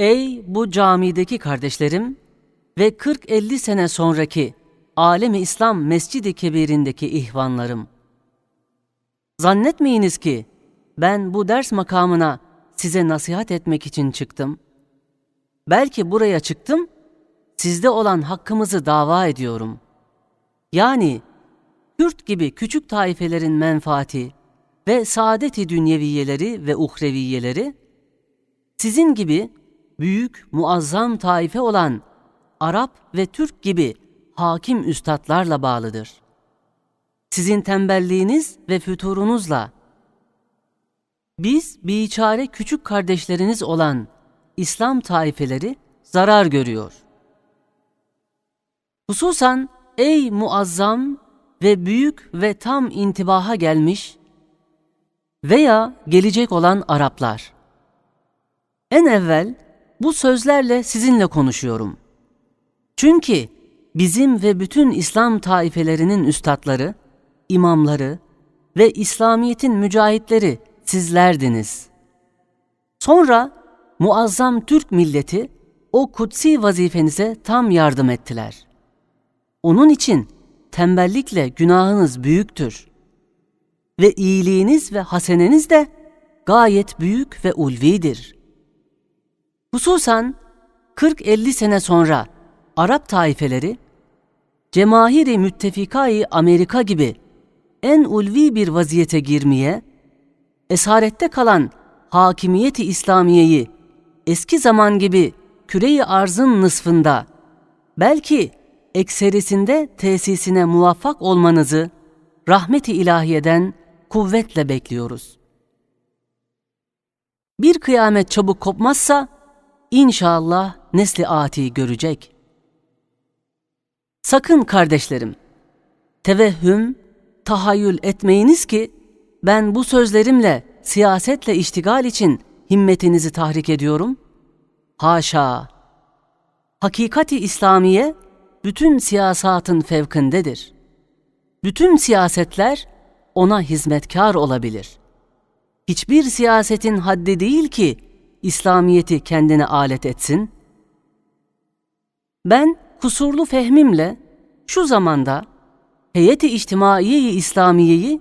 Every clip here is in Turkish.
Ey bu camideki kardeşlerim ve 40-50 sene sonraki Alemi İslam Mescidi Kebir'indeki ihvanlarım. Zannetmeyiniz ki ben bu ders makamına size nasihat etmek için çıktım. Belki buraya çıktım, sizde olan hakkımızı dava ediyorum. Yani Kürt gibi küçük taifelerin menfaati ve saadeti dünyeviyeleri ve uhreviyeleri, sizin gibi büyük muazzam taife olan Arap ve Türk gibi hakim üstadlarla bağlıdır. Sizin tembelliğiniz ve füturunuzla biz biçare küçük kardeşleriniz olan İslam taifeleri zarar görüyor. Hususan ey muazzam ve büyük ve tam intibaha gelmiş veya gelecek olan Araplar. En evvel bu sözlerle sizinle konuşuyorum. Çünkü bizim ve bütün İslam taifelerinin üstadları, imamları ve İslamiyet'in mücahitleri sizlerdiniz. Sonra muazzam Türk milleti o kutsi vazifenize tam yardım ettiler. Onun için tembellikle günahınız büyüktür. Ve iyiliğiniz ve haseneniz de gayet büyük ve ulvidir. Hususan 40-50 sene sonra Arap taifeleri, cemahiri müttefikayı Amerika gibi en ulvi bir vaziyete girmeye, esarette kalan hakimiyeti İslamiyeyi eski zaman gibi küreyi arzın nısfında, belki ekserisinde tesisine muvaffak olmanızı rahmeti ilahiyeden kuvvetle bekliyoruz. Bir kıyamet çabuk kopmazsa inşallah nesli ati görecek. Sakın kardeşlerim, tevehhüm, tahayyül etmeyiniz ki ben bu sözlerimle siyasetle iştigal için himmetinizi tahrik ediyorum. Haşa! Hakikati İslamiye bütün siyasatın fevkindedir. Bütün siyasetler ona hizmetkar olabilir. Hiçbir siyasetin haddi değil ki İslamiyeti kendine alet etsin. Ben kusurlu fehmimle şu zamanda heyeti içtimaiye İslamiyeyi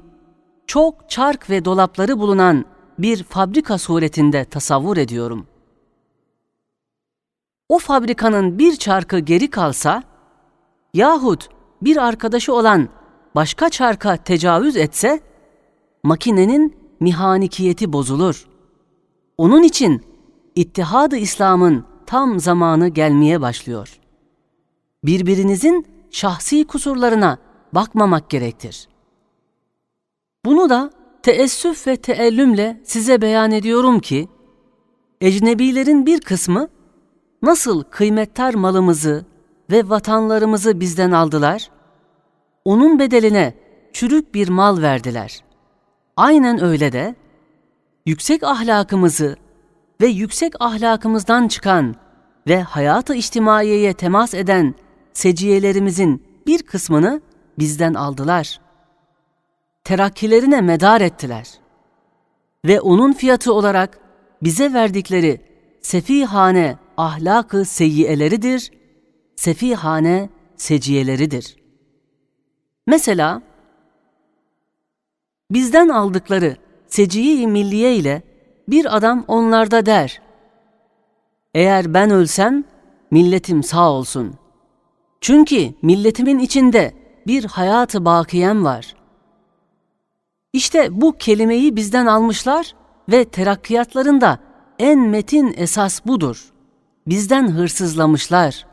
çok çark ve dolapları bulunan bir fabrika suretinde tasavvur ediyorum. O fabrikanın bir çarkı geri kalsa yahut bir arkadaşı olan başka çarka tecavüz etse makinenin mihanikiyeti bozulur. Onun için İttihad-ı İslam'ın tam zamanı gelmeye başlıyor. Birbirinizin şahsi kusurlarına bakmamak gerektir. Bunu da teessüf ve teellümle size beyan ediyorum ki, ecnebilerin bir kısmı nasıl kıymettar malımızı ve vatanlarımızı bizden aldılar, onun bedeline çürük bir mal verdiler. Aynen öyle de, yüksek ahlakımızı ve yüksek ahlakımızdan çıkan ve hayatı içtimaiyeye temas eden seciyelerimizin bir kısmını bizden aldılar. Terakkilerine medar ettiler. Ve onun fiyatı olarak bize verdikleri sefihane ahlakı seyyiyeleridir, sefihane seciyeleridir. Mesela bizden aldıkları seciye-i milliye ile bir adam onlarda der, eğer ben ölsem milletim sağ olsun. Çünkü milletimin içinde bir hayatı bakiyem var. İşte bu kelimeyi bizden almışlar ve terakkiyatlarında en metin esas budur. Bizden hırsızlamışlar.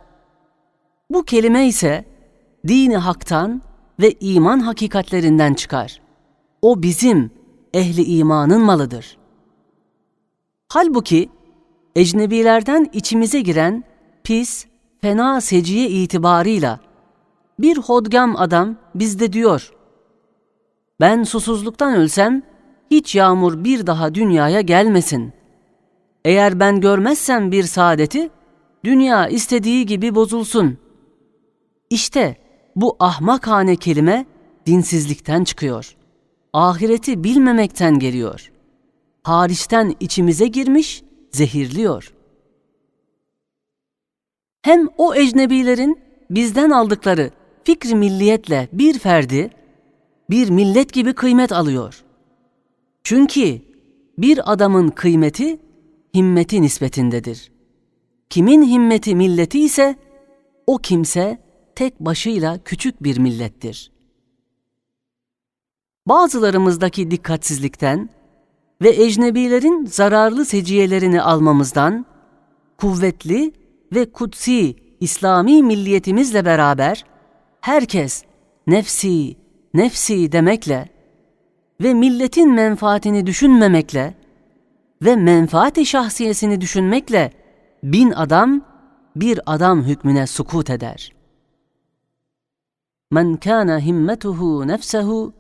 Bu kelime ise dini haktan ve iman hakikatlerinden çıkar. O bizim ehli imanın malıdır. Halbuki ecnebilerden içimize giren pis, fena seciye itibarıyla bir hodgam adam bizde diyor. Ben susuzluktan ölsem hiç yağmur bir daha dünyaya gelmesin. Eğer ben görmezsem bir saadeti, dünya istediği gibi bozulsun. İşte bu ahmakane kelime dinsizlikten çıkıyor. Ahireti bilmemekten geliyor. Hariçten içimize girmiş, zehirliyor. Hem o ecnebilerin bizden aldıkları fikri milliyetle bir ferdi bir millet gibi kıymet alıyor. Çünkü bir adamın kıymeti himmeti nispetindedir. Kimin himmeti milleti ise o kimse tek başıyla küçük bir millettir. Bazılarımızdaki dikkatsizlikten ve ecnebilerin zararlı seciyelerini almamızdan kuvvetli ve kutsi İslami milliyetimizle beraber herkes nefsi, nefsi demekle ve milletin menfaatini düşünmemekle ve menfaati şahsiyesini düşünmekle bin adam bir adam hükmüne sukut eder. Men kana himmetuhu nefsehu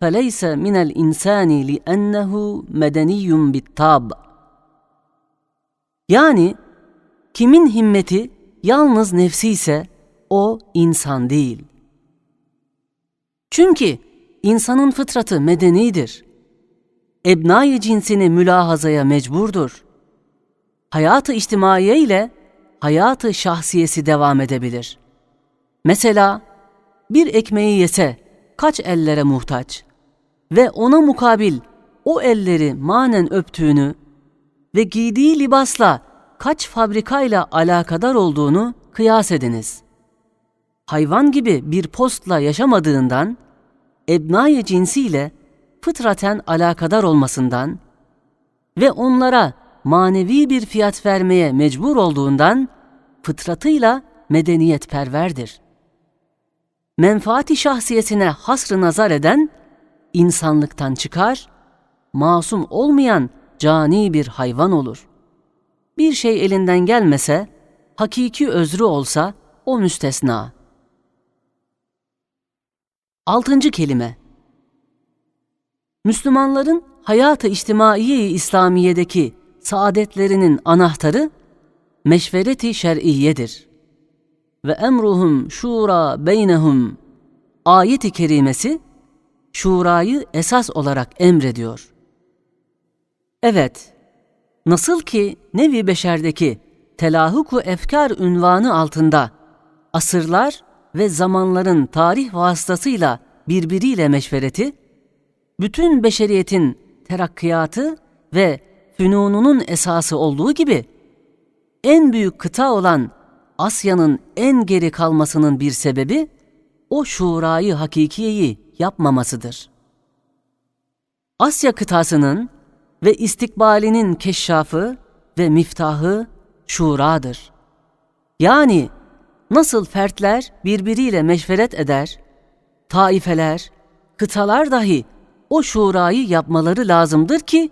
feleyse minel insani li'ennehu medeniyyun bittab. Yani kimin himmeti yalnız nefsi ise o insan değil. Çünkü insanın fıtratı medenidir. Ebnai cinsini mülahazaya mecburdur. Hayatı içtimaiye ile hayatı şahsiyesi devam edebilir. Mesela bir ekmeği yese kaç ellere muhtaç ve ona mukabil o elleri manen öptüğünü ve giydiği libasla kaç fabrikayla alakadar olduğunu kıyas ediniz. Hayvan gibi bir postla yaşamadığından, ebnai cinsiyle fıtraten alakadar olmasından ve onlara manevi bir fiyat vermeye mecbur olduğundan fıtratıyla medeniyet perverdir. Menfaati şahsiyesine hasrı nazar eden insanlıktan çıkar, masum olmayan cani bir hayvan olur. Bir şey elinden gelmese, hakiki özrü olsa o müstesna. Altıncı kelime Müslümanların hayatı içtimaiye İslamiye'deki saadetlerinin anahtarı meşvereti şer'iyedir. Ve emruhum şura beynehum ayeti kerimesi şurayı esas olarak emrediyor. Evet, nasıl ki nevi beşerdeki telahuku efkar ünvanı altında asırlar ve zamanların tarih vasıtasıyla birbiriyle meşvereti, bütün beşeriyetin terakkiyatı ve fünununun esası olduğu gibi, en büyük kıta olan Asya'nın en geri kalmasının bir sebebi, o şurayı hakikiyeyi yapmamasıdır. Asya kıtasının ve istikbalinin keşşafı ve miftahı şuradır. Yani nasıl fertler birbiriyle meşveret eder, taifeler, kıtalar dahi o şurayı yapmaları lazımdır ki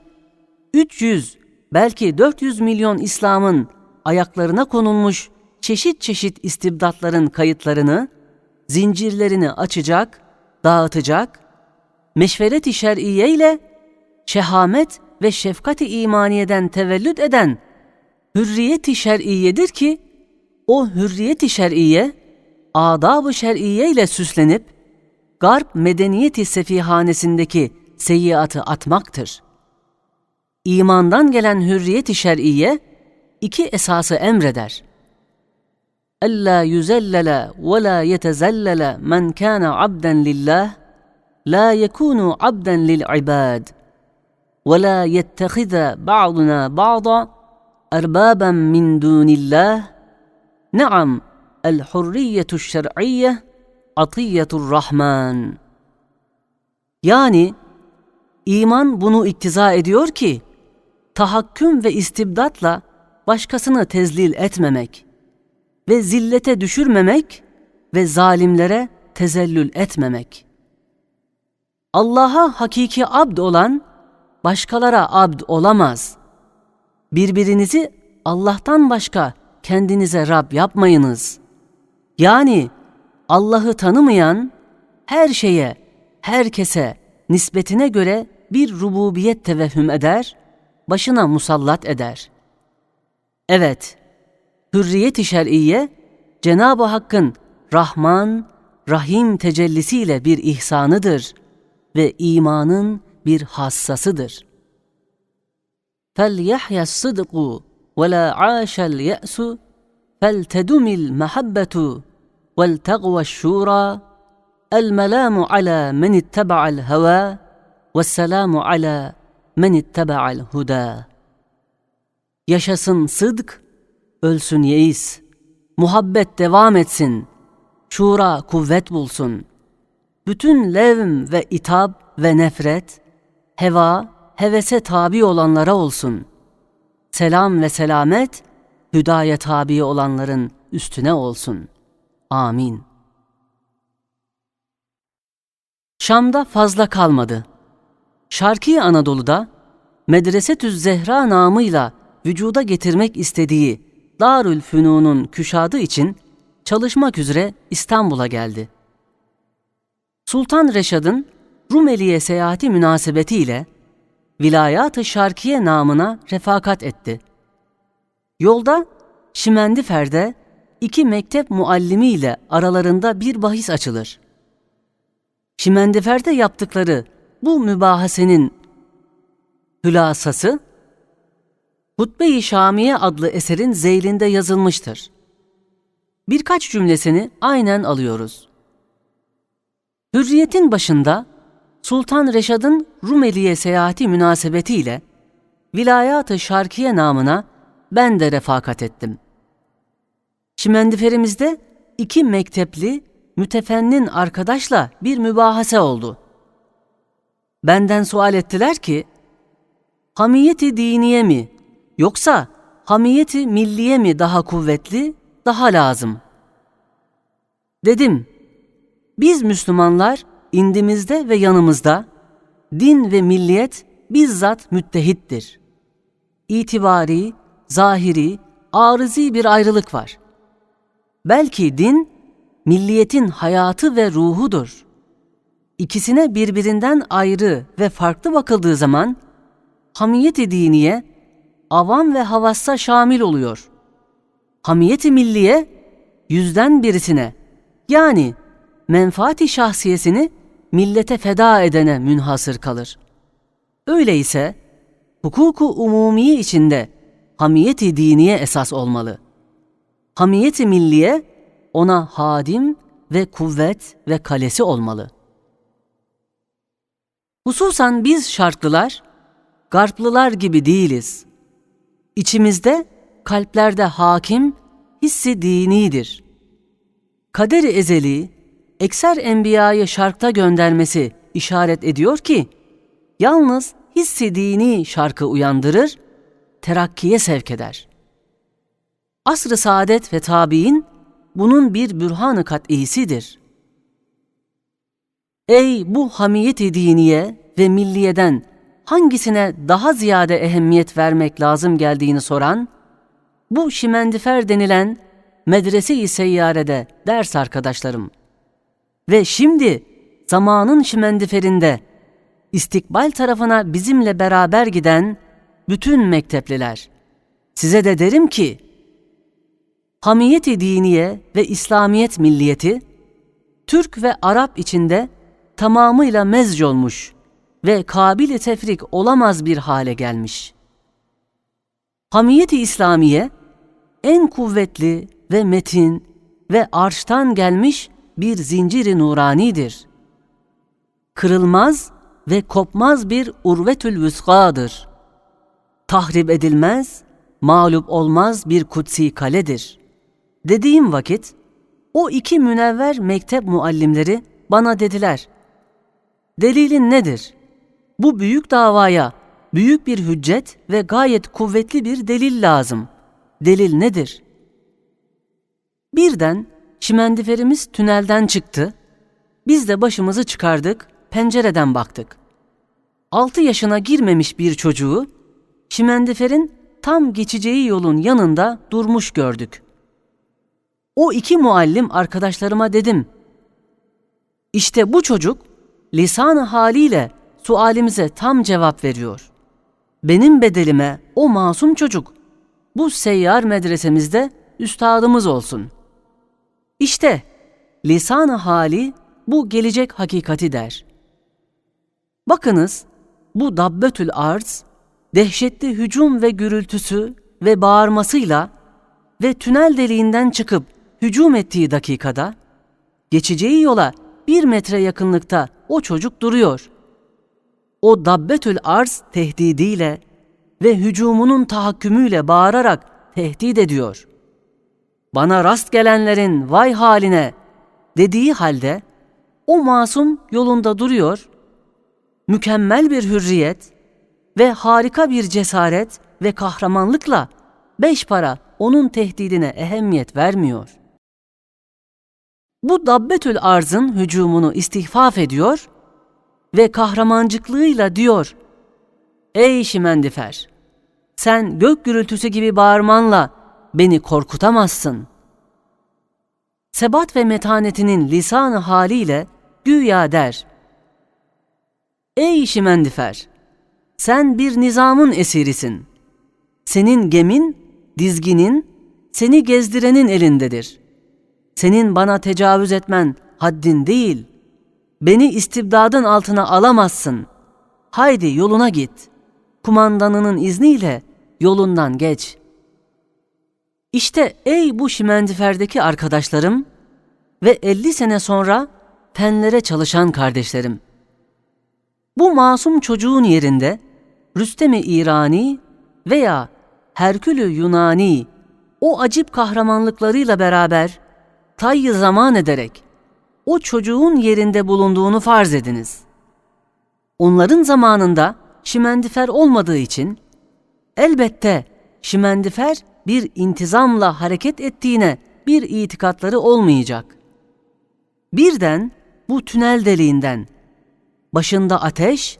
300 belki 400 milyon İslam'ın ayaklarına konulmuş çeşit çeşit istibdatların kayıtlarını, zincirlerini açacak, dağıtacak, meşveret-i şer'iye ile şehamet ve şefkat-i imaniyeden tevellüt eden hürriyet-i şer'iyedir ki, o hürriyet-i şer'iye, adab-ı şer'iye ile süslenip, garp medeniyeti sefihanesindeki seyyiatı atmaktır. İmandan gelen hürriyet-i şer'iye, iki esası emreder. ألا يزلل ولا يتزلل من كان عبدا لله لا يكون عبدا للعباد ولا يتخذ بعضنا بعضا اربابا من دون الله نعم الحريه الشرعيه عطيه الرحمن yani iman bunu iktiza ediyor ki tahakküm ve istibdatla başkasını tezlil etmemek Ve zillete düşürmemek ve zalimlere tezellül etmemek. Allah'a hakiki abd olan başkalara abd olamaz. Birbirinizi Allah'tan başka kendinize Rab yapmayınız. Yani Allah'ı tanımayan her şeye, herkese nispetine göre bir rububiyet tevehhüm eder, başına musallat eder. Evet, hürriyet-i şer'iye, Cenab-ı Hakk'ın Rahman, Rahim tecellisiyle bir ihsanıdır ve imanın bir hassasıdır. فَلْيَحْيَ الصِّدْقُ وَلَا عَاشَ الْيَأْسُ فلتدم المحبة والتقوى الشورى الملام على من اتبع الهوى والسلام على men ittaba'al huda. Yaşasın sıdk, ölsün yeis. Muhabbet devam etsin. Şura kuvvet bulsun. Bütün levm ve itab ve nefret, heva, hevese tabi olanlara olsun. Selam ve selamet, hüdaya tabi olanların üstüne olsun. Amin. Şam'da fazla kalmadı. Şarkı Anadolu'da Medresetüz Zehra namıyla vücuda getirmek istediği Darül Fünun'un küşadı için çalışmak üzere İstanbul'a geldi. Sultan Reşad'ın Rumeli'ye seyahati münasebetiyle Vilayat-ı Şarkiye namına refakat etti. Yolda Şimendifer'de iki mektep muallimi ile aralarında bir bahis açılır. Şimendifer'de yaptıkları bu mübahasenin hülasası Hutbe-i Şamiye adlı eserin zeylinde yazılmıştır. Birkaç cümlesini aynen alıyoruz. Hürriyet'in başında Sultan Reşad'ın Rumeli'ye seyahati münasebetiyle Vilayat-ı Şarkiye namına ben de refakat ettim. Şimendiferimizde iki mektepli mütefennin arkadaşla bir mübahase oldu. Benden sual ettiler ki, hamiyeti diniye mi yoksa hamiyeti milliye mi daha kuvvetli, daha lazım? Dedim, biz Müslümanlar indimizde ve yanımızda din ve milliyet bizzat müttehittir. İtibari, zahiri, arızi bir ayrılık var. Belki din, milliyetin hayatı ve ruhudur. İkisine birbirinden ayrı ve farklı bakıldığı zaman, hamiyet-i diniye, avam ve havassa şamil oluyor. Hamiyet-i milliye, yüzden birisine, yani menfaati şahsiyesini millete feda edene münhasır kalır. Öyleyse, hukuku umumiye içinde hamiyeti diniye esas olmalı. Hamiyeti milliye ona hadim ve kuvvet ve kalesi olmalı. Hususan biz şarklılar, garplılar gibi değiliz. İçimizde, kalplerde hakim, hissi dinidir. Kaderi ezeli, ekser enbiyayı şarkta göndermesi işaret ediyor ki, yalnız hissi dini şarkı uyandırır, terakkiye sevk eder. Asr-ı saadet ve tabi'in bunun bir bürhan-ı kat'isidir. Ey bu hamiyet-i diniye ve milliyeden hangisine daha ziyade ehemmiyet vermek lazım geldiğini soran, bu şimendifer denilen medrese-i seyyarede ders arkadaşlarım. Ve şimdi zamanın şimendiferinde istikbal tarafına bizimle beraber giden bütün mektepliler. Size de derim ki, hamiyeti diniye ve İslamiyet milliyeti, Türk ve Arap içinde tamamıyla mezc olmuş ve kabili tefrik olamaz bir hale gelmiş. Hamiyeti İslamiye, en kuvvetli ve metin ve arştan gelmiş bir zinciri nuranidir. Kırılmaz ve kopmaz bir urvetül vüskadır. Tahrip edilmez, mağlup olmaz bir kutsi kaledir. Dediğim vakit, o iki münevver mektep muallimleri bana dediler, Delilin nedir? Bu büyük davaya büyük bir hüccet ve gayet kuvvetli bir delil lazım. Delil nedir? Birden şimendiferimiz tünelden çıktı. Biz de başımızı çıkardık, pencereden baktık. Altı yaşına girmemiş bir çocuğu şimendiferin tam geçeceği yolun yanında durmuş gördük. O iki muallim arkadaşlarıma dedim. İşte bu çocuk lisan haliyle sualimize tam cevap veriyor. Benim bedelime o masum çocuk bu seyyar medresemizde üstadımız olsun. İşte lisan hali bu gelecek hakikati der. Bakınız bu dabbetül arz dehşetli hücum ve gürültüsü ve bağırmasıyla ve tünel deliğinden çıkıp hücum ettiği dakikada geçeceği yola bir metre yakınlıkta o çocuk duruyor. O dabbetül arz tehdidiyle ve hücumunun tahakkümüyle bağırarak tehdit ediyor. Bana rast gelenlerin vay haline dediği halde o masum yolunda duruyor, mükemmel bir hürriyet ve harika bir cesaret ve kahramanlıkla beş para onun tehdidine ehemmiyet vermiyor. Bu dabbetül arzın hücumunu istihfaf ediyor ve kahramancıklığıyla diyor, Ey şimendifer! Sen gök gürültüsü gibi bağırmanla beni korkutamazsın. Sebat ve metanetinin lisanı haliyle güya der. Ey şimendifer! Sen bir nizamın esirisin. Senin gemin, dizginin, seni gezdirenin elindedir. Senin bana tecavüz etmen haddin değil. Beni istibdadın altına alamazsın. Haydi yoluna git. Kumandanının izniyle yolundan geç. İşte ey bu şimendiferdeki arkadaşlarım ve 50 sene sonra fenlere çalışan kardeşlerim. Bu masum çocuğun yerinde Rüstem-i İrani veya Herkülü Yunani o acip kahramanlıklarıyla beraber tayyi zaman ederek o çocuğun yerinde bulunduğunu farz ediniz. Onların zamanında şimendifer olmadığı için elbette şimendifer bir intizamla hareket ettiğine bir itikatları olmayacak. Birden bu tünel deliğinden başında ateş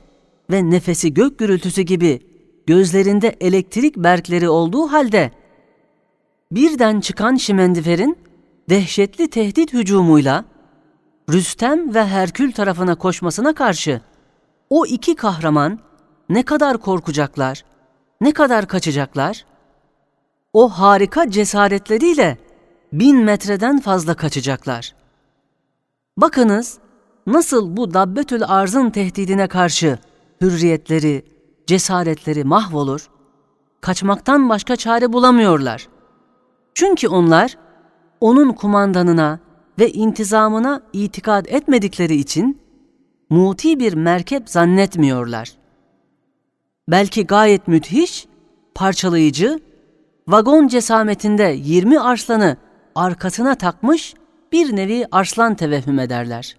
ve nefesi gök gürültüsü gibi gözlerinde elektrik berkleri olduğu halde birden çıkan şimendiferin dehşetli tehdit hücumuyla Rüstem ve Herkül tarafına koşmasına karşı o iki kahraman ne kadar korkacaklar, ne kadar kaçacaklar? O harika cesaretleriyle bin metreden fazla kaçacaklar. Bakınız nasıl bu dabbetül arzın tehdidine karşı hürriyetleri, cesaretleri mahvolur, kaçmaktan başka çare bulamıyorlar. Çünkü onlar onun kumandanına ve intizamına itikad etmedikleri için muti bir merkep zannetmiyorlar. Belki gayet müthiş, parçalayıcı, vagon cesametinde 20 arslanı arkasına takmış bir nevi arslan tevehhüm ederler.